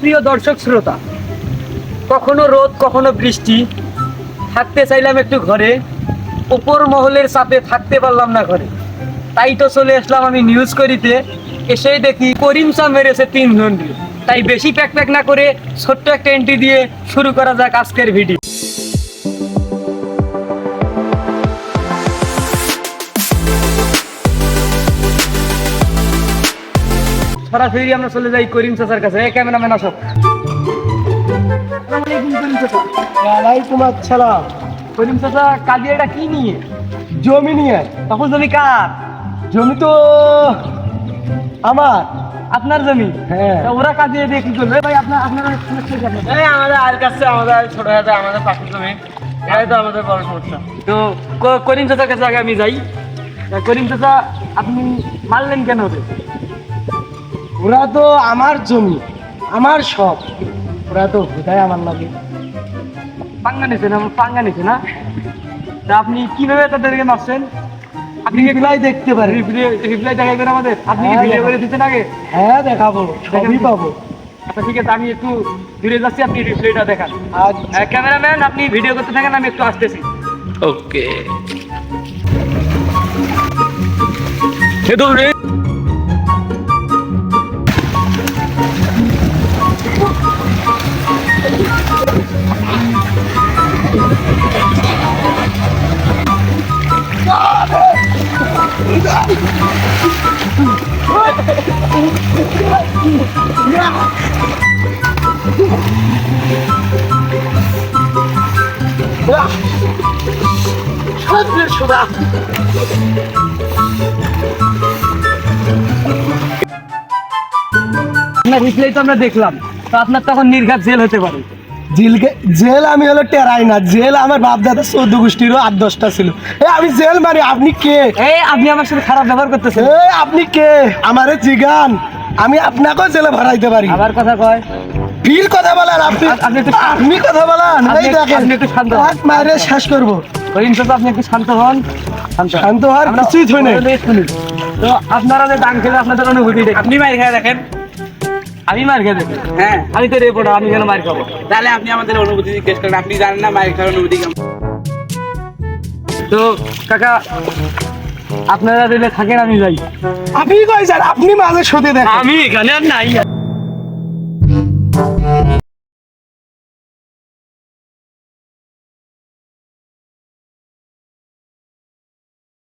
প্রিয় দর্শক শ্রোতা, কখনো রোদ, কখনো বৃষ্টি, থাকতে চাইলাম একটু ঘরে, উপর মহলের চাপে থাকতে পারলাম না ঘরে। তাই তো চলে আসলাম আমি নিউজ করিতে, এসেই দেখি করিম চা মেরেছে তিন ঘন্টি তাই বেশি প্যাক প্যাক না করে ছোট্ট একটা এন্ট্রি দিয়ে শুরু করা যাক আজকের ভিডিও সরাসরি আমরা চলে যাই করিম চাচার কাছে। এই ক্যামেরাম্যান আসো। ওয়ালাইকুম আসসালাম। করিম চাচা কাজে এটা কি নিয়ে? জমি নিয়ে। তখন জমি কার? জমি তো আমার। আপনার জমি? হ্যাঁ। ওরা কাজে দিয়ে কি করবে? ভাই আপনার আপনার আমাদের আর কাছে আমাদের ছোট হাতে আমাদের পাখির জমি। এটাই তো আমাদের বড় সমস্যা। তো করিম চাচার কাছে আগে আমি যাই। করিম চাচা আপনি মারলেন কেন ওদের? ওরা তো আমার জমি আমার সব। ওরা তো হুদায় আমার লাগে। পাঙ্গা নিছে না পাঙ্গা নিছে না? তা আপনি কীভাবে তাদেরকে মারছেন? আপনি কি রিপ্লাই দেখতে পারি রিপ্লাই দেখাইবেন আমাদের? আপনি কি হ্যাঁ, ভিডিও করে দিতেন আগে? হ্যাঁ দেখাবো। সবই পাবো। আচ্ছা ঠিক আছে আমি একটু দূরে যাচ্ছি আপনি রিপ্লাইটা দেখান। আচ্ছা। হ্যাঁ, ক্যামেরাম্যান আপনি ভিডিও করতে থাকেন আমি একটু আসতেছি। ওকে আপনার রিপ্লাই তো আমরা দেখলাম তো আপনার তখন নির্ঘাত জেল হতে পারে। জেলকে জেল আমি হলো টেরাই না। জেল আমার বাপ দাদা চোদ্দ গোষ্ঠীরও আট দশটা ছিল। এ আমি জেল মারি আপনি কে? এই আপনি আমার সাথে খারাপ ব্যবহার করতেছেন। এ আপনি কে? আমারে জিগান। আমি আপনাকেও জেলে ভরাইতে পারি। আবার কথা কয়। ফির কথা বলেন আপনি। আপনি একটু- আপনি কথা বলেন। আপনি এই দেখেন। আপনি একটু শান্ত হন। হাত মারে শেষ করব। চাচা আপনি একটু শান্ত হন। শান্ত। হওয়ার কিছুই থই শুনি। তো আপনারা যে ডাং খেলে আপনাদের অনুভূতি দেখেন আপনি মার খেয়ে দেখেন। আমি মার খেয়ে দেখি হ্যাঁ। আমি তো রেপোর্ট আমি কেন মার খাব? তাহলে আপনি আমাদের অনুভূতি জিজ্ঞেস করেন আপনি জানেন না মার খাওয়ার অনুভূতি কেমন? তো কাকা আপনারা দিলে থাকেন আমি যাই। আপনি কই স্যার আপনি মাঝে শুতে দেন আমি এখানে আর নাই।